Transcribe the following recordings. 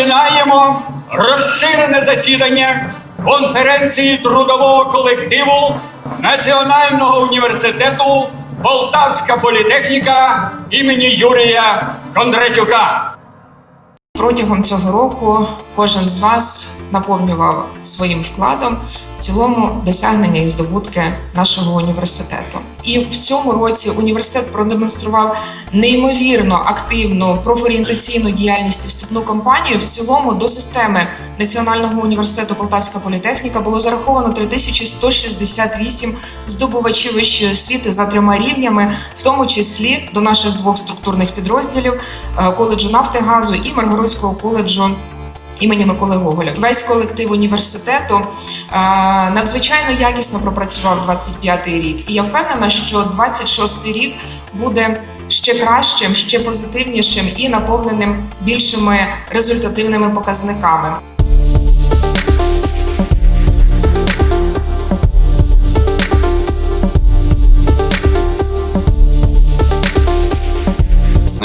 Починаємо розширене засідання конференції трудового колективу Національного університету Полтавська політехніка імені Юрія Кондратюка. Протягом цього року кожен з вас наповнював своїм вкладом в цілому досягнення і здобутки нашого університету. І в цьому році університет продемонстрував неймовірно активну профорієнтаційну діяльність і вступну кампанію. В цілому до системи Національного університету Полтавська політехніка було зараховано 3168 здобувачів вищої освіти за трьома рівнями, в тому числі до наших двох структурних підрозділів е, коледжу Нафтигазу і Маргородського коледжу. Імені Миколи Гоголя весь колектив університету е, надзвичайно якісно пропрацював 25-й рік, і я впевнена, що 26-й рік буде ще кращим, ще позитивнішим і наповненим більшими результативними показниками.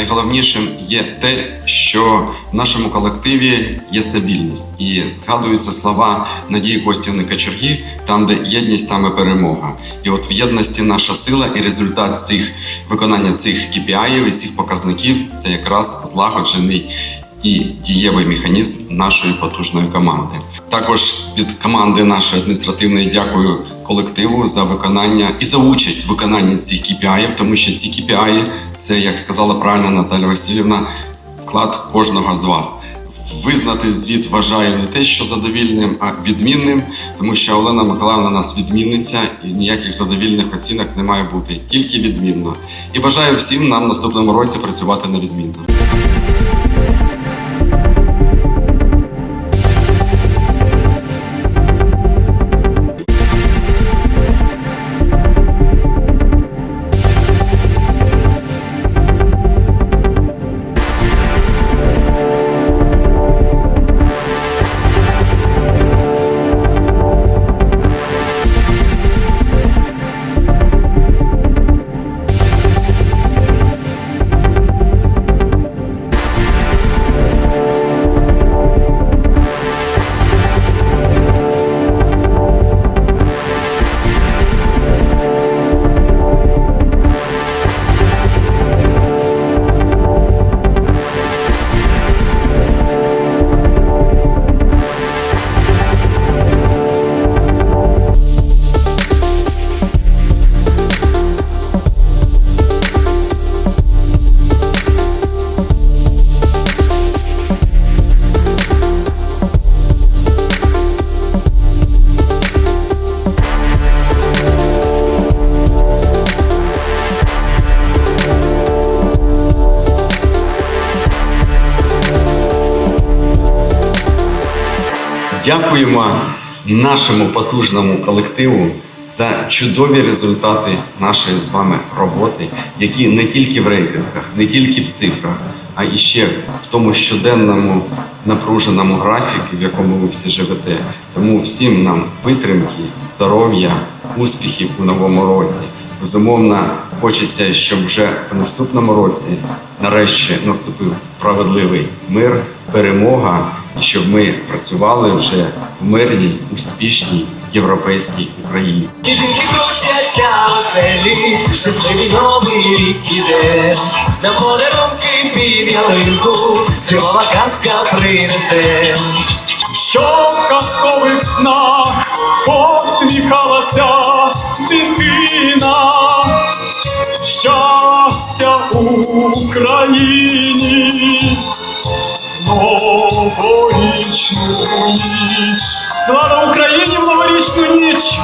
Найголовнішим є те, що в нашому колективі є стабільність, і згадуються слова Надії Костівни Качергі, там, де єдність, там і перемога. І от в єдності наша сила і результат цих виконання цих KPI і цих показників це якраз злагоджений і дієвий механізм нашої потужної команди. Також від команди нашої адміністративної дякую колективу за виконання і за участь в виконанні цих KPI, тому що ці KPI – це, як сказала правильно Наталя Васильівна, вклад кожного з вас. Визнати звіт вважаю не те, що задовільним, а відмінним, тому що Олена Миколаївна нас відмінниця, і ніяких задовільних оцінок не має бути, тільки відмінно. І бажаю всім нам наступному році працювати на відмінно. Дякуємо нашому потужному колективу за чудові результати нашої з вами роботи, які не тільки в рейтингах, не тільки в цифрах, а і ще в тому щоденному напруженому графіку, в якому ви всі живете. Тому всім нам витримки, здоров'я, успіхів у новому році. Безумовно, хочеться, щоб вже в наступному році нарешті наступив справедливий мир, перемога, щоб ми працювали вже в мирній, успішній європейській Україні. Щасливий новий рік іде, на подарунки під ялинку, зимова казка принесе. що в казкових снах посміхалася дитина. Щастя Україні, Слава Україні в новорічну ніч!